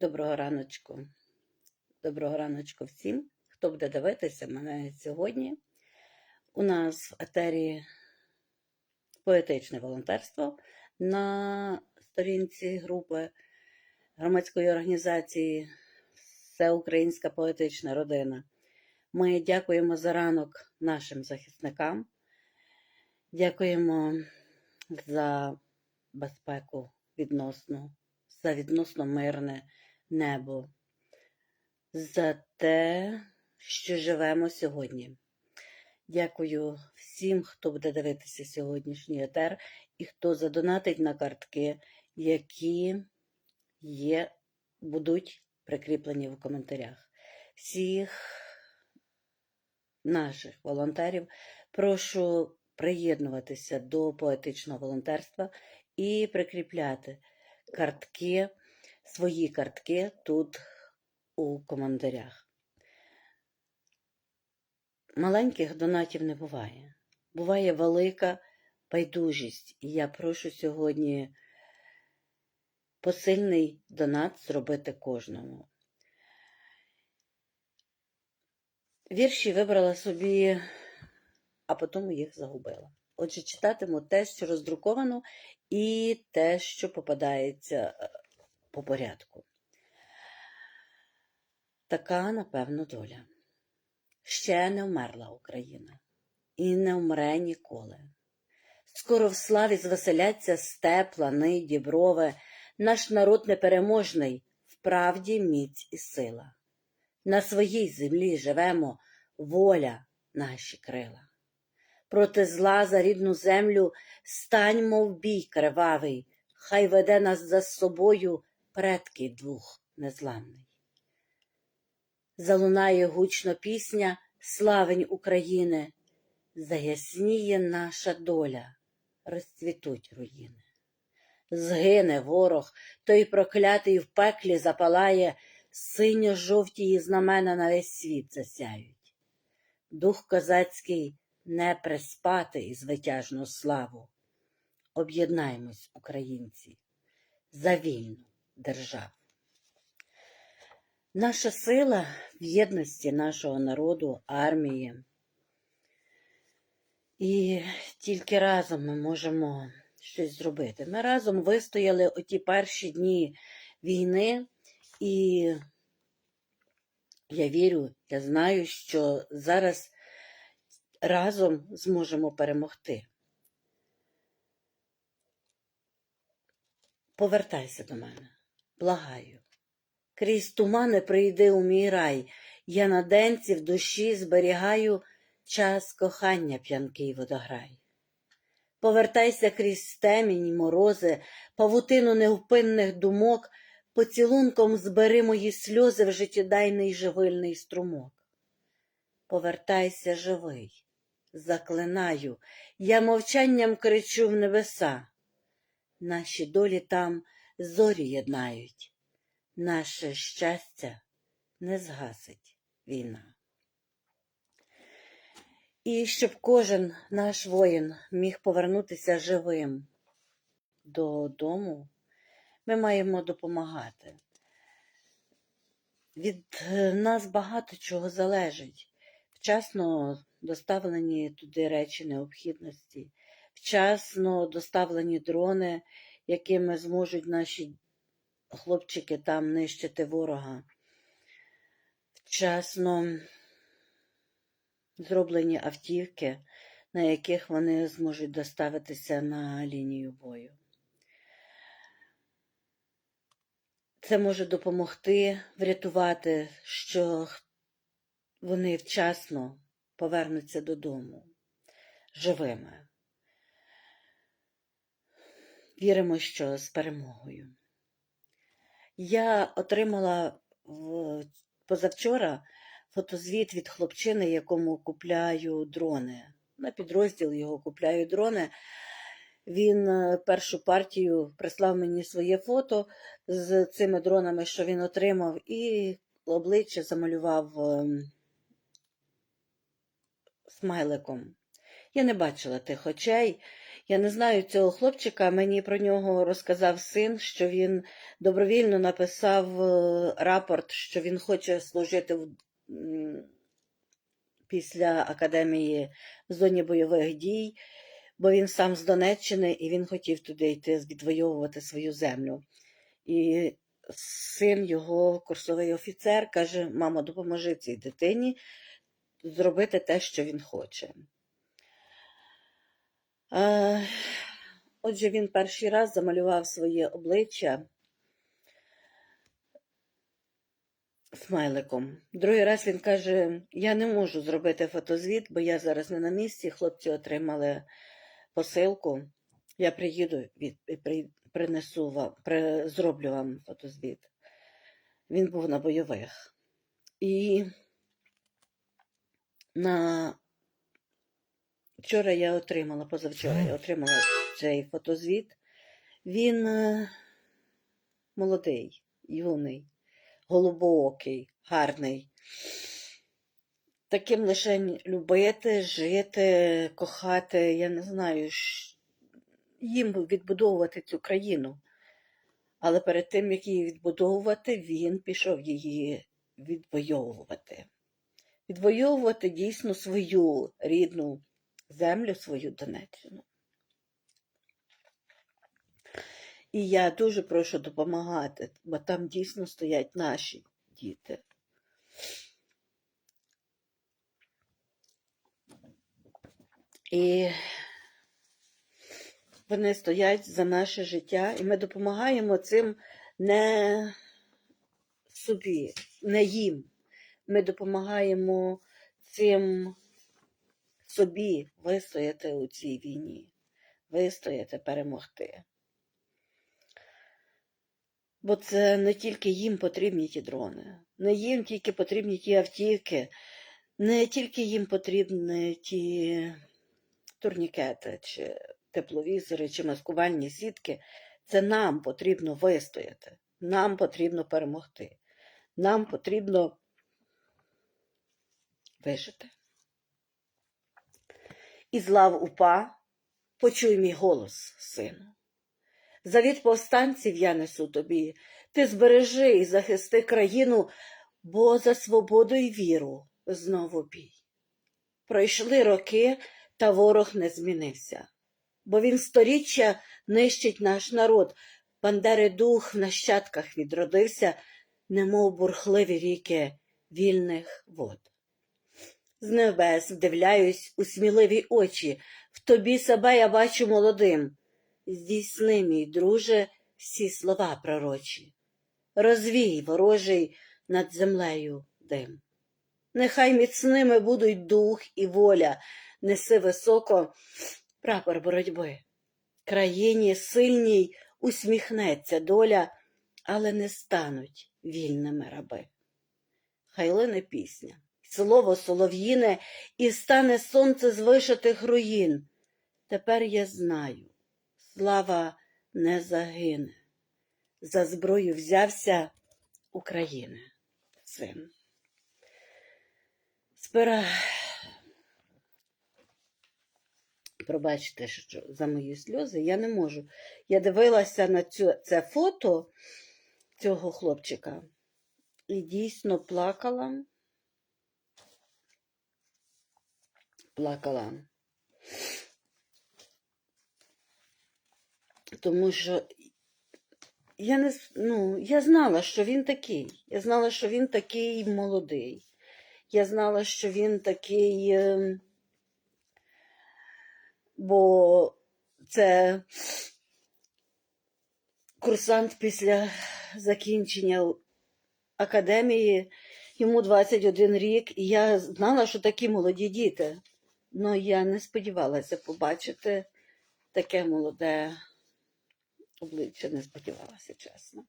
Доброго раночку. Доброго раночку всім, хто буде дивитися мене сьогодні. У нас в етері поетичне волонтерство на сторінці групи громадської організації Всеукраїнська поетична родина. Ми дякуємо за ранок нашим захисникам. Дякуємо за безпеку відносно, за відносно мирне небо, за те, що живемо сьогодні. Дякую всім, хто буде дивитися сьогоднішній етер і хто задонатить на картки, які є, будуть прикріплені в коментарях. Всіх наших волонтерів прошу приєднуватися до поетичного волонтерства і прикріпляти картки, свої картки тут у коментарях. Маленьких донатів не буває. Буває велика байдужість. І я прошу сьогодні посильний донат зробити кожному. Вірші вибрала собі, а потім їх загубила. Отже, читатиму те, що роздруковано, і те, що попадається е, по порядку. Така, напевно, доля. Ще не вмерла Україна і не вмре ніколи. Скоро в славі звеселяться степ, лани, діброви, наш народ непереможний, в правді міць і сила. На своїй землі живемо, воля наші крила. Проти зла за рідну землю станьмо в бій кривавий, хай веде нас за собою предки двох незламний. Залунає гучно пісня славень України, заясніє наша доля, розцвітуть руїни. Згине ворог, той проклятий в пеклі запалає, синьо-жовті знамена на весь світ засяють. Дух козацький не приспати і звитяжну славу. Об'єднаймось, українці, за вільну державу. Наша сила в єдності нашого народу, армії. І тільки разом ми можемо щось зробити. Ми разом вистояли оті перші дні війни, і я вірю, я знаю, що зараз разом зможемо перемогти. Повертайся до мене, благаю. Крізь тумани прийди у мій рай, я на денці в душі зберігаю час кохання п'янкий водограй. Повертайся крізь темінь, морози, павутину невпинних думок, поцілунком збери мої сльози в життєдайний живильний струмок. Повертайся живий, заклинаю, я мовчанням кричу в небеса. Наші долі там зорі єднають наше щастя не згасить війна. І щоб кожен наш воїн міг повернутися живим додому, ми маємо допомагати. Від нас багато чого залежить. Вчасно доставлені туди речі необхідності, вчасно доставлені дрони, якими зможуть наші хлопчики там нищити ворога. Вчасно зроблені автівки, на яких вони зможуть доставитися на лінію бою. Це може допомогти врятувати, що вони вчасно повернуться додому живими. Віримо, що з перемогою. Я отримала позавчора фотозвіт від хлопчини, якому купляю дрони. На підрозділ його купляю дрони. Він е, першу партію прислав мені своє фото з цими дронами, що він отримав, і обличчя замалював ем, смайликом. Я не бачила тих очей, Я не знаю цього хлопчика, мені про нього розказав син, що він добровільно написав е, рапорт, що він хоче служити в, після академії в зоні бойових дій, бо він сам з Донеччини і він хотів туди йти відвоювати свою землю. І син його, курсовий офіцер, каже: мамо, допоможи цій дитині зробити те, що він хоче. Е, Отже, він перший раз замалював своє обличчя смайликом. Другий раз він каже: Я не можу зробити фотозвіт, бо я зараз не на місці. Хлопці отримали посилку. Я приїду від, і принесу вам, зроблю вам фотозвіт. Він був на бойових. І на вчора я отримала, позавчора я отримала цей фотозвіт. Він е, молодий, юний, голубоокий, гарний. Таким лише любити, жити, кохати, я не знаю, їм відбудовувати цю країну. Але перед тим, як її відбудовувати, він пішов її відвоювати. Відвоювати дійсно свою рідну землю, свою Донеччину. І я дуже прошу допомагати, бо там дійсно стоять наші діти. І вони стоять за наше життя, і ми допомагаємо цим не собі, не їм. Ми допомагаємо цим собі вистояти у цій війні, вистояти, перемогти. Бо це не тільки їм потрібні ті дрони, не їм тільки потрібні ті автівки, не тільки їм потрібні ті турнікети, чи тепловізори, чи маскувальні сітки. Це нам потрібно вистояти, нам потрібно перемогти, нам потрібно вижити. І з лав упа почуй мій голос, сину. Завіт повстанців я несу тобі. Ти збережи і захисти країну, бо за свободу й віру знову бій. Пройшли роки, та ворог не змінився, бо він сторіччя нищить наш народ. Бандери дух в нащадках відродився, немов бурхливі ріки вільних вод. З небес вдивляюсь у сміливі очі, в тобі себе я бачу молодим. Здійсни, мій друже, всі слова пророчі, розвій ворожий над землею дим. Нехай міцними будуть дух і воля, неси високо прапор боротьби. Країні сильній усміхнеться доля, але не стануть вільними раби. Хай лине пісня, слово солов'їне, і стане сонце з вишитих руїн. Тепер я знаю, слава не загине. За зброю взявся України, син. Спира, пробачте, що за мої сльози, я не можу. Я дивилася на цю, це фото цього хлопчика і дійсно плакала. Плакала. Тому що я не ну, я знала, що він такий. Я знала, що він такий молодий. Я знала, що він такий, ем, бо це курсант після закінчення академії, йому 21 рік, і я знала, що такі молоді діти. Ну, я не сподівалася побачити таке молоде обличчя, не сподівалася, чесно.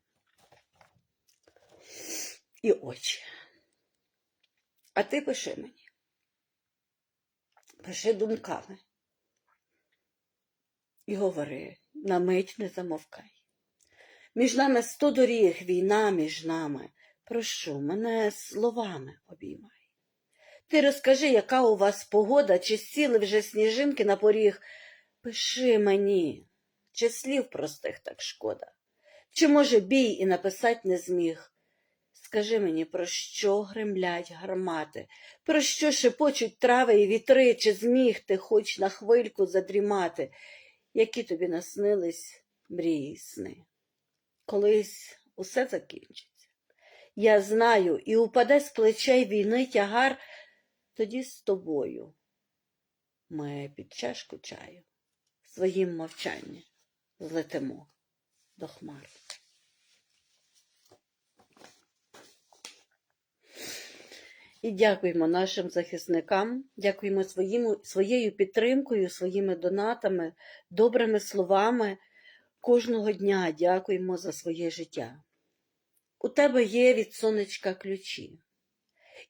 І очі. А ти пиши мені. Пиши думками. І говори, на мить не замовкай. Між нами сто доріг, війна між нами. Прошу, мене словами обіймай. Ти розкажи, яка у вас погода, чи сіли вже сніжинки на поріг. Пиши мені, чи слів простих так шкода, чи, може, бій і написать не зміг. Скажи мені, про що гремлять гармати, про що шепочуть трави і вітри, чи зміг ти хоч на хвильку задрімати, які тобі наснились мрії сни. Колись усе закінчиться. Я знаю, і упаде з плечей війни тягар, тоді з тобою. Ми під чашку чаю своїм мовчанням злетимо до хмар. І дякуємо нашим захисникам, дякуємо своїм, своєю підтримкою, своїми донатами, добрими словами. Кожного дня дякуємо за своє життя. У тебе є від сонечка ключі,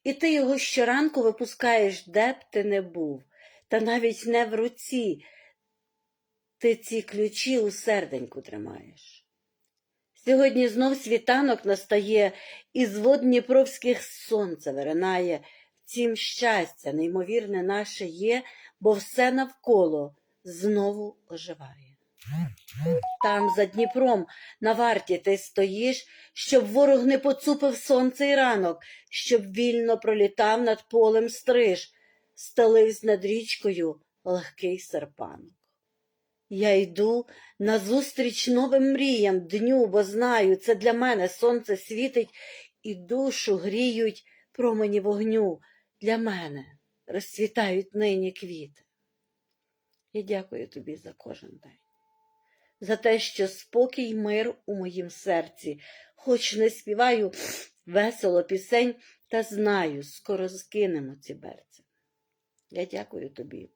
і ти його щоранку випускаєш, де б ти не був, та навіть не в руці. Ти ці ключі у серденьку тримаєш. Сьогодні знов світанок настає, і з вод Дніпровських сонце виринає. Втім, щастя, неймовірне наше є, бо все навколо знову оживає. Там, за Дніпром, на варті ти стоїш, щоб ворог не поцупив сонце й ранок, щоб вільно пролітав над полем стриж, стеливсь над річкою легкий серпанок. Я йду назустріч новим мріям дню, бо знаю, це для мене сонце світить і душу гріють промені вогню. Для мене розцвітають нині квіти. Я дякую тобі за кожен день, за те, що спокій мир у моїм серці, хоч не співаю весело пісень, та знаю, скоро скинемо ці берці. Я дякую тобі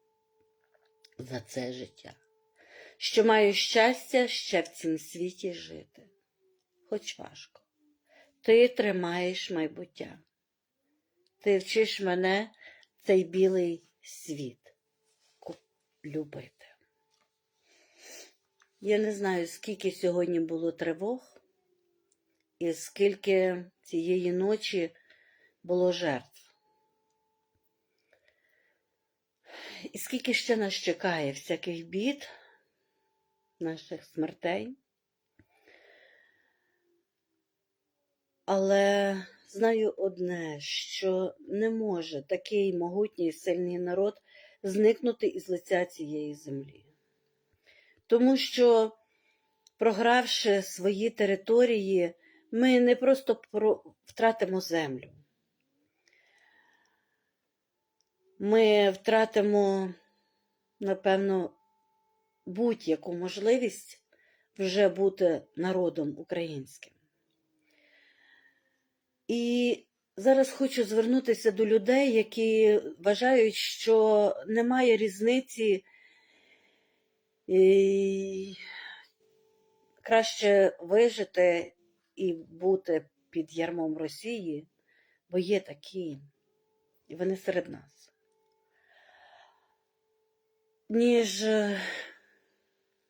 за це життя що маю щастя ще в цім світі жити. Хоч важко. Ти тримаєш майбуття. Ти вчиш мене цей білий світ любити. Я не знаю, скільки сьогодні було тривог, і скільки цієї ночі було жертв. І скільки ще нас чекає всяких бід наших смертей. Але знаю одне, що не може такий могутній сильний народ зникнути із лиця цієї землі. Тому що, програвши свої території, ми не просто втратимо землю. Ми втратимо, напевно, будь-яку можливість вже бути народом українським. І зараз хочу звернутися до людей, які вважають, що немає різниці і краще вижити і бути під ярмом Росії, бо є такі, і вони серед нас. Ніж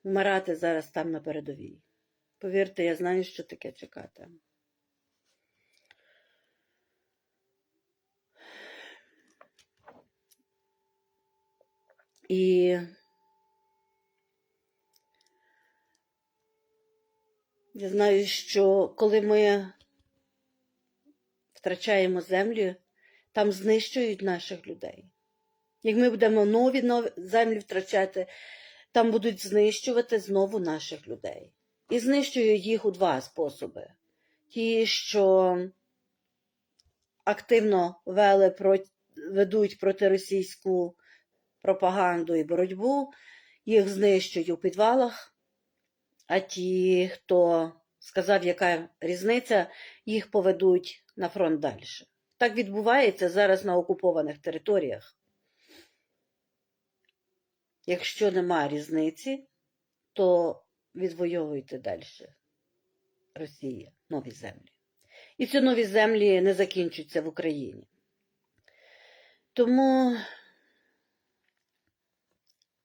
вмирати зараз там на передовій. Повірте, я знаю, що таке чекати. І я знаю, що коли ми втрачаємо землю, там знищують наших людей. Як ми будемо нові, нові землі втрачати, там будуть знищувати знову наших людей. І знищують їх у два способи: ті, що активно вели ведуть протиросійську пропаганду і боротьбу, їх знищують у підвалах, а ті, хто сказав, яка різниця, їх поведуть на фронт далі. Так відбувається зараз на окупованих територіях. Якщо нема різниці, то відвоюйте далі Росія, нові землі. І ці нові землі не закінчаться в Україні. Тому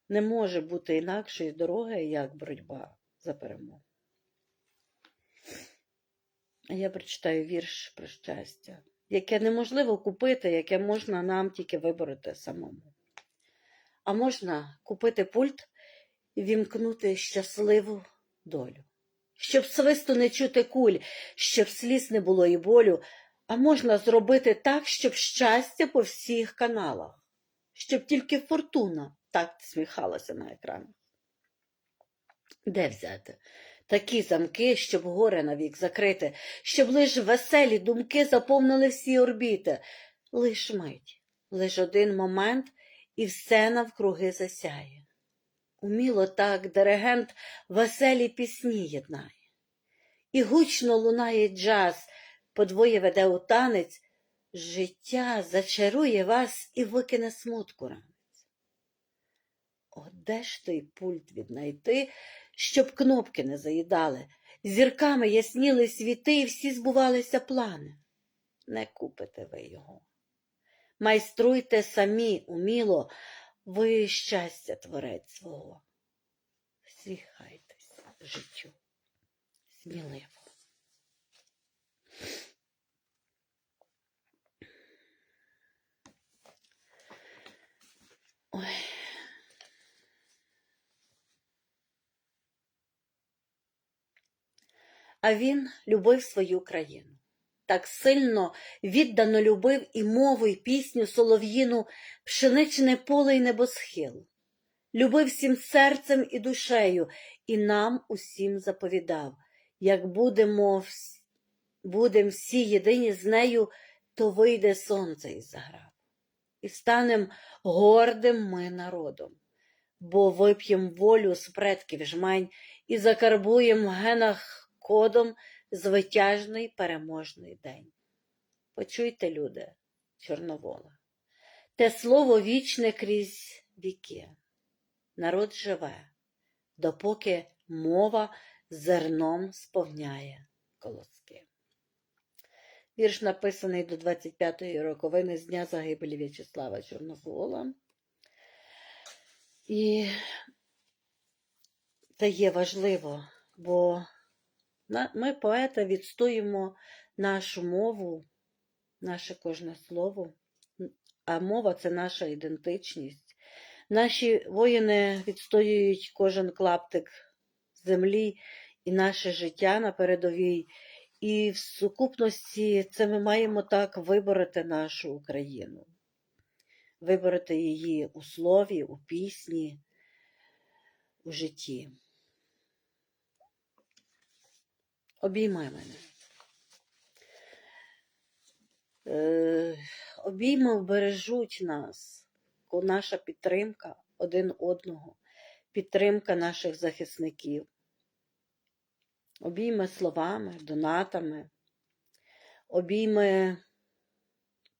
не може бути інакшої дороги, як боротьба за перемогу. Я прочитаю вірш про щастя, яке неможливо купити, яке можна нам тільки вибороти самому. А можна купити пульт і вімкнути щасливу долю, щоб свисту не чути куль, щоб сліз не було і болю, а можна зробити так, щоб щастя по всіх каналах, щоб тільки фортуна так сміхалася на екранах. Де взяти? Такі замки, щоб горе навік закрити, щоб лиш веселі думки заповнили всі орбіти. Лиш мить, лиш один момент, і все навкруги засяє. Уміло так диригент веселі пісні єднає. І гучно лунає джаз, подвоє веде у танець, життя зачарує вас і викине смутку ранець. О, де ж той пульт віднайти, щоб кнопки не заїдали, зірками ясніли світи, і всі збувалися плани. Не купите ви його. Майструйте самі уміло, ви щастя творець свого. Всіхайтесь життю сміливо. А він любив свою країну. Так сильно віддано любив і мову, і пісню солов'їну, пшеничне поле й небосхил. Любив всім серцем і душею, і нам усім заповідав, як будемо будем всі єдині з нею, то вийде сонце із заграв. І станем гордим ми народом, бо вип'єм волю з предків жмень і закарбуєм в генах кодом звитяжний переможний день. Почуйте, люди, Чорновола, те слово вічне крізь віки. Народ живе, допоки мова зерном сповняє колоски. Вірш написаний до 25-ї роковини з дня загибелі В'ячеслава Чорновола. І це є важливо, бо ми, поети, відстоїмо нашу мову, наше кожне слово, а мова це наша ідентичність. Наші воїни відстоюють кожен клаптик землі і наше життя на передовій. І в сукупності це ми маємо так вибороти нашу Україну, вибороти її у слові, у пісні, у житті. Обіймай мене. Е, обійми вбережуть нас, наша підтримка один одного, підтримка наших захисників. Обійми словами, донатами, обійми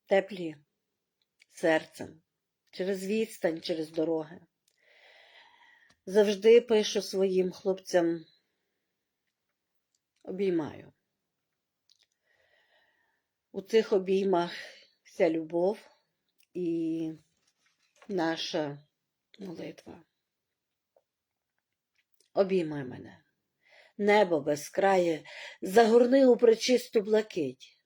теплі серцем, через відстань, через дороги. Завжди пишу своїм хлопцям, обіймаю. У цих обіймах вся любов і наша молитва. Обіймай мене. Небо безкрає, загорни у пречисту блакить.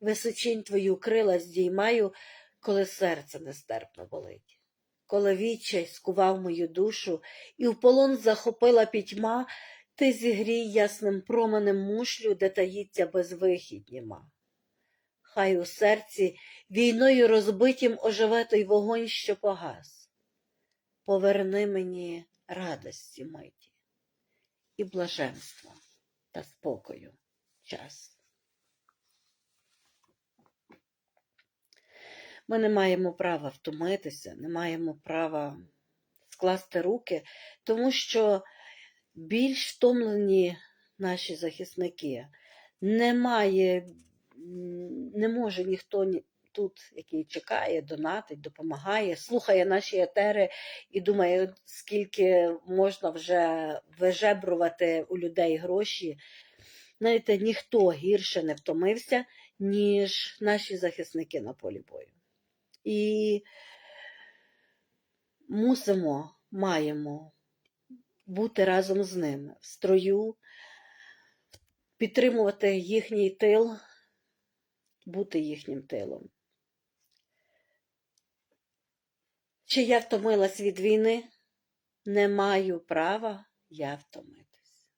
Височінь твою крила здіймаю, коли серце нестерпно болить. Коли відчай скував мою душу і в полон захопила пітьма, ти зігрій ясним променем мушлю, де таїться безвихідь німа. Хай у серці війною розбитім оживе той вогонь, що погас. Поверни мені радості миті і блаженства та спокою час. Ми не маємо права втомитися, не маємо права скласти руки, тому що більш втомлені наші захисники. Немає, не може ніхто ні- тут, який чекає, донатить, допомагає, слухає наші етери і думає, скільки можна вже вижебрувати у людей гроші. Знаєте, ніхто гірше не втомився, ніж наші захисники на полі бою. І мусимо, маємо бути разом з ними в строю, підтримувати їхній тил, бути їхнім тилом. Чи я втомилась від війни? не маю права я втомитись.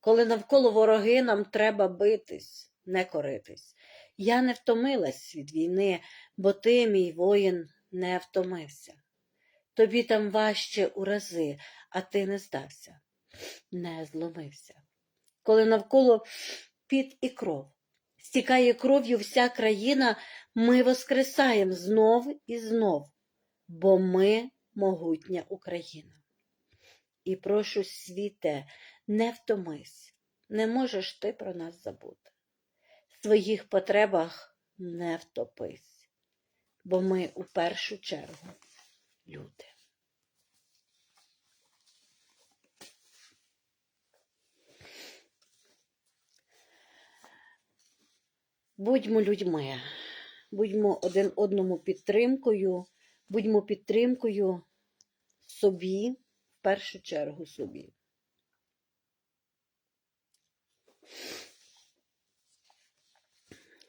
Коли навколо вороги нам треба битись, не коритись. Я не втомилась від війни, бо ти, мій воїн, не втомився. Тобі там важче у рази, а ти не здався, не зломився. Коли навколо під і кров, стікає кров'ю вся країна, ми воскресаєм знов і знов, бо ми могутня Україна. І прошу світе, не втомись, не можеш ти про нас забути. В своїх потребах не втопись, бо ми у першу чергу люди. Будьмо людьми, будьмо один одному підтримкою, будьмо підтримкою собі, в першу чергу собі.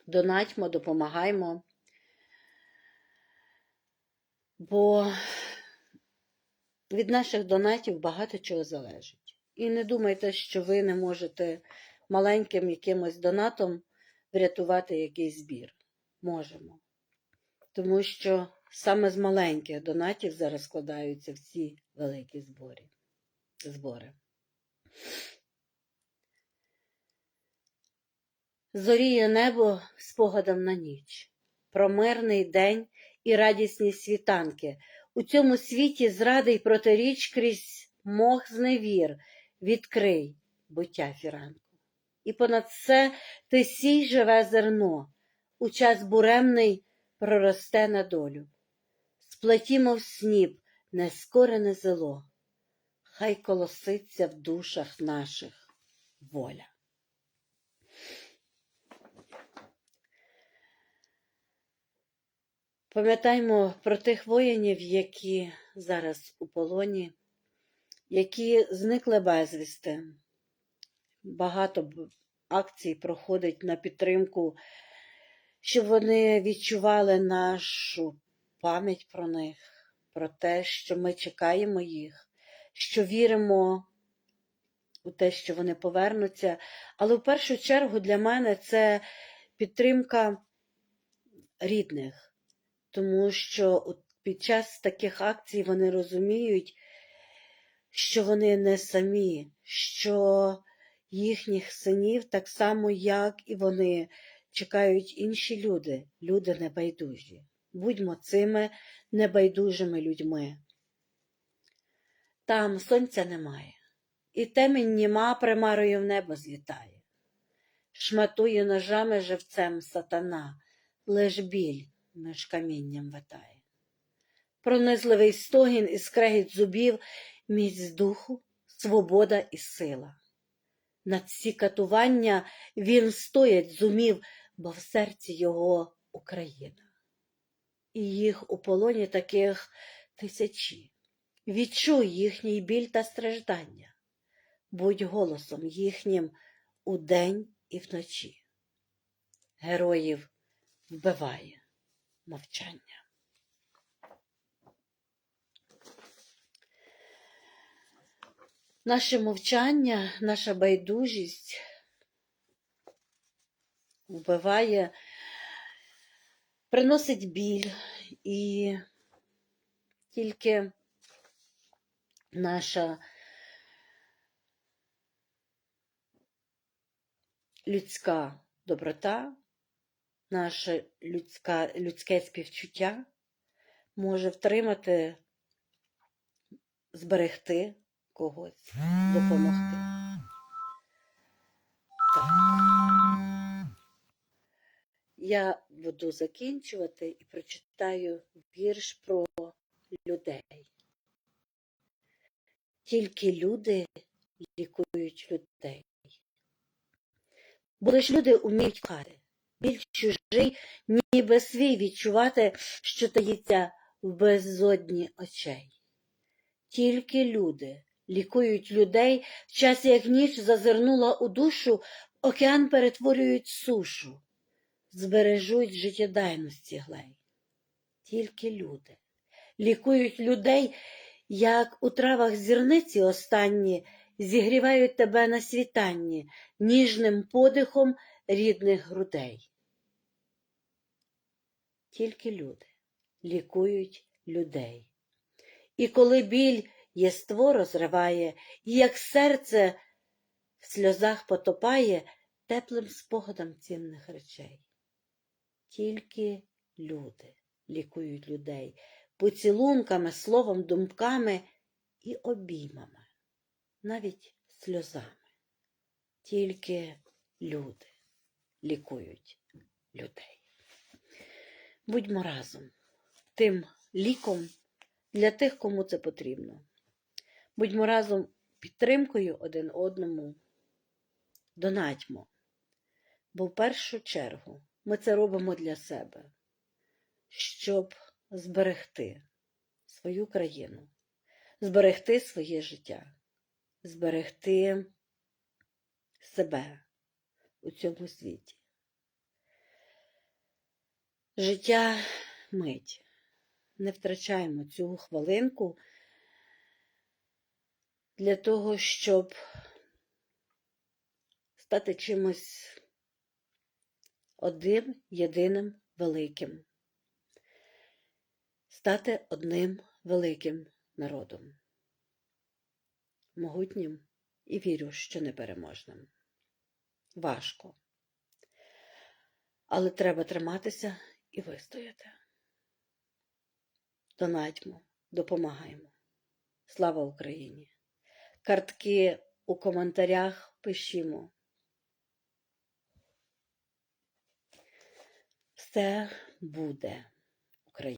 Донатьмо, допомагаймо, бо від наших донатів багато чого залежить. І не думайте, що ви не можете маленьким якимось донатом врятувати якийсь збір. Можемо. Тому що саме з маленьких донатів зараз складаються всі великі збори. збори. Зоріє небо спогадом на ніч, про мирний день і радісні світанки. У цьому світі зради й протиріч крізь мох зневір, відкрий буття фіранку. І понад все ти сій живе зерно, у час буремний проросте на долю. Сплетімо в сніп нескорене зело, хай колоситься в душах наших воля. Пам'ятаймо про тих воїнів, які зараз у полоні, які зникли безвісти. Багато акцій проходить на підтримку, щоб вони відчували нашу пам'ять про них, про те, що ми чекаємо їх, що віримо у те, що вони повернуться. Але в першу чергу для мене це підтримка рідних тому що під час таких акцій вони розуміють, що вони не самі, що їхніх синів так само, як і вони, чекають інші люди, люди небайдужі. Будьмо цими небайдужими людьми. Там сонця немає, і темінь німа примарою в небо злітає. Шматує ножами живцем сатана, лиш біль між камінням витає. Пронизливий стогін і скрегіт зубів, міць духу, свобода і сила. Над ці катування він стоять зумів, бо в серці його Україна. І їх у полоні таких тисячі. Відчуй їхній біль та страждання, будь голосом їхнім удень і вночі. Героїв вбиває мовчання. Наше мовчання, наша байдужість вбиває, приносить біль і тільки наша людська доброта наше людська, людське співчуття може втримати, зберегти когось, допомогти. Так. Я буду закінчувати і прочитаю вірш про людей. Тільки люди лікують людей. Бо лиш люди вміють кати біль чужий, ніби свій відчувати, що таїться в безодні очей. Тільки люди лікують людей, в час як ніч зазирнула у душу, океан перетворюють сушу, збережуть життєдайності глей. Тільки люди лікують людей, як у травах зірниці останні зігрівають тебе на світанні ніжним подихом рідних грудей. Тільки люди лікують людей. І коли біль єство розриває, і як серце в сльозах потопає теплим спогадом цінних речей. Тільки люди лікують людей поцілунками, словом, думками і обіймами, навіть сльозами. Тільки люди лікують людей. Будьмо разом тим ліком для тих, кому це потрібно. Будьмо разом підтримкою один одному. Донатьмо. Бо в першу чергу ми це робимо для себе, щоб зберегти свою країну, зберегти своє життя, зберегти себе у цьому світі. Життя мить. Не втрачаємо цю хвилинку для того, щоб стати чимось одним єдиним великим, стати одним великим народом, могутнім і вірю, що непереможним. Важко. Але треба триматися і вистояти. Донатьмо, допомагаємо. Слава Україні! Картки у коментарях пишімо. Все буде.